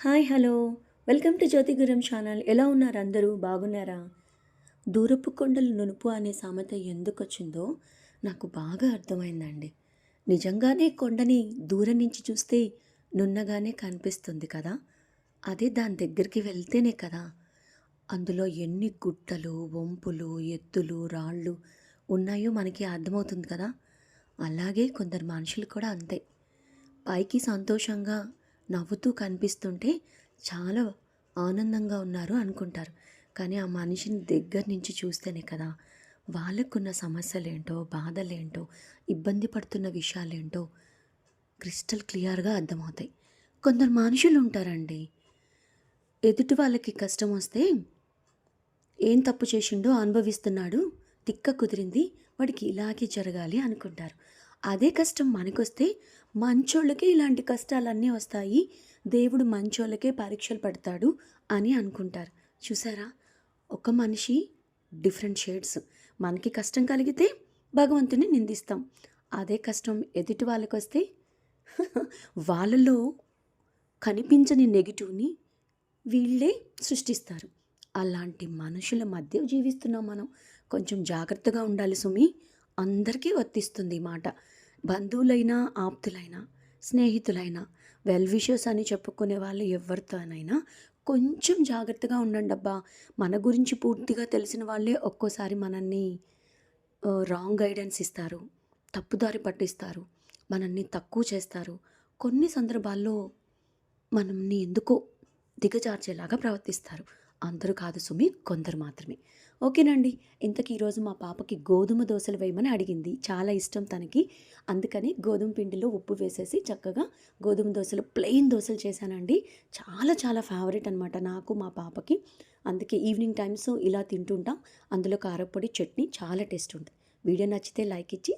Hi hello. Welcome to Jyothi Guram channel. ఎలా ఉన్నారు అందరూ? బాగున్నారా? దూరపు కొండలు నునుపు అనే సామెత ఎందుకు వచ్చిందో నాకు బాగా అర్థమైందండి. నిజంగానే కొండని దూరం నుంచి చూస్తే నున్నగానే కనిపిస్తుంది కదా? అదే దాని దగ్గరికి వెళ్తేనే కదా? అందులో ఎన్ని గుట్టలు వంపులు ఎత్తులు రాళ్ళు ఉన్నాయో మనకి అర్థమవుతుంది కదా? అలాగే కొందరు మనుషులు కూడా అంతే. పైకి సంతోషంగా నవ్వుతూ కనిపిస్తుంటే చాలా ఆనందంగా ఉన్నారు అనుకుంటారు. కానీ ఆ మనిషిని దగ్గర నుంచి చూస్తేనే కదా వాళ్ళకున్న సమస్యలేంటో బాధలేంటో ఇబ్బంది పడుతున్న విషయాలేంటో క్రిస్టల్ క్లియర్గా అర్థమవుతాయి. కొందరు మనుషులు ఉంటారండి. ఎదుటి వాళ్ళకి కష్టం వస్తే ఏం తప్పు చేసిండో అనుభవిస్తున్నాడు తిక్క కుదిరింది వాడికి ఇలాగే జరగాలి అనుకుంటారు. అదే కష్టం మనకొస్తే మంచోళ్ళకే ఇలాంటి కష్టాలన్నీ వస్తాయి. దేవుడు మంచోళ్ళకే పరీక్షలు పడతాడు అని అనుకుంటారు. చూసారా? ఒక మనిషి డిఫరెంట్ షేడ్స్. మనకి కష్టం కలిగితే భగవంతుని నిందిస్తాం. అదే కష్టం ఎదుటి వాళ్ళకి వస్తే వాళ్ళలో కనిపించని నెగిటివ్ని వీళ్ళే సృష్టిస్తారు. అలాంటి మనుషుల మధ్య జీవిస్తున్నాం మనం. కొంచెం జాగ్రత్తగా ఉండాలి సుమి. అందరికీ వర్తిస్తుంది ఈ మాట. బంధువులైనా ఆప్తులైనా స్నేహితులైనా వెల్ విషెస్ అని చెప్పుకునే వాళ్ళు ఎవరితోనైనా కొంచెం జాగ్రత్తగా ఉండండి అబ్బా. మన గురించి పూర్తిగా తెలిసిన వాళ్ళే ఒక్కోసారి మనల్ని రాంగ్ గైడెన్స్ ఇస్తారు తప్పుదారి పట్టిస్తారు మనల్ని తక్కువ చేస్తారు. కొన్ని సందర్భాల్లో మనల్ని ఎందుకో దిగజార్చేలాగా ప్రవర్తిస్తారు. అందరూ కాదు సుమి కొందరు మాత్రమే. ఓకేనండి ఇంతకీ ఈరోజు మా పాపకి గోధుమ దోశలు వేయమని అడిగింది. చాలా ఇష్టం తనకి. అందుకని గోధుమ పిండిలో ఉప్పు వేసేసి చక్కగా గోధుమ దోశలు ప్లెయిన్ దోశలు చేశానండి. చాలా చాలా ఫేవరెట్ అనమాట నాకు మా పాపకి. అందుకే ఈవినింగ్ టైమ్స్ ఇలా తింటుంటాం. అందులో కారపొడి చట్నీ చాలా టేస్ట్ ఉంటుంది. వీడియో నచ్చితే లైక్ ఇచ్చి